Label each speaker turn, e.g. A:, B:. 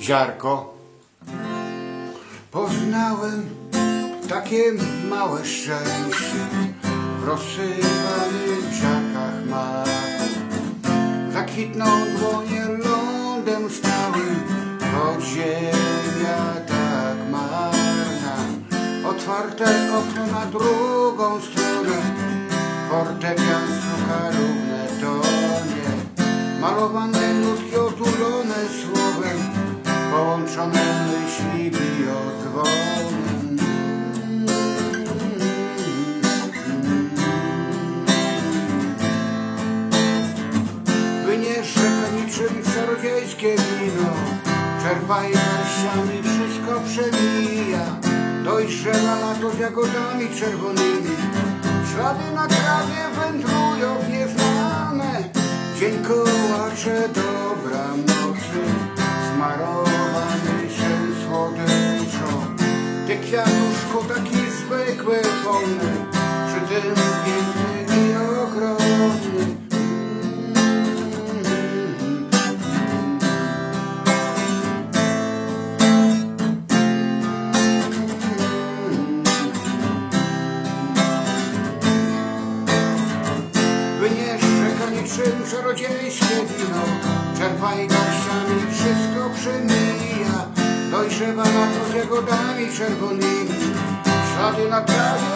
A: ziarko. Poznałem takie małe szczęście w rozsypanych ziarkach maku. Zakwitną dłonie lądem stałym, choć ziemia tak marna. Otwarte okno na drugą stronę, fortepian stuka równe tonie. Malowane nutki otulone słowem, czarodziejskie wino. Czerpaj garściami, wszystko przemija Dojrzewa lato z jagodami czerwonymi. Ślady na trawie wędrują w nieznane. Dzień kołacze dobra nocy Smarowany się słodyczą Ty kwiatuszku taki zwykły polny Przy tym piękny niczym czarodziejskie wino. Czerpaj garściami, wszystko przemija Dojrzewa lato z jagodami czerwonymi. Ślady na trawie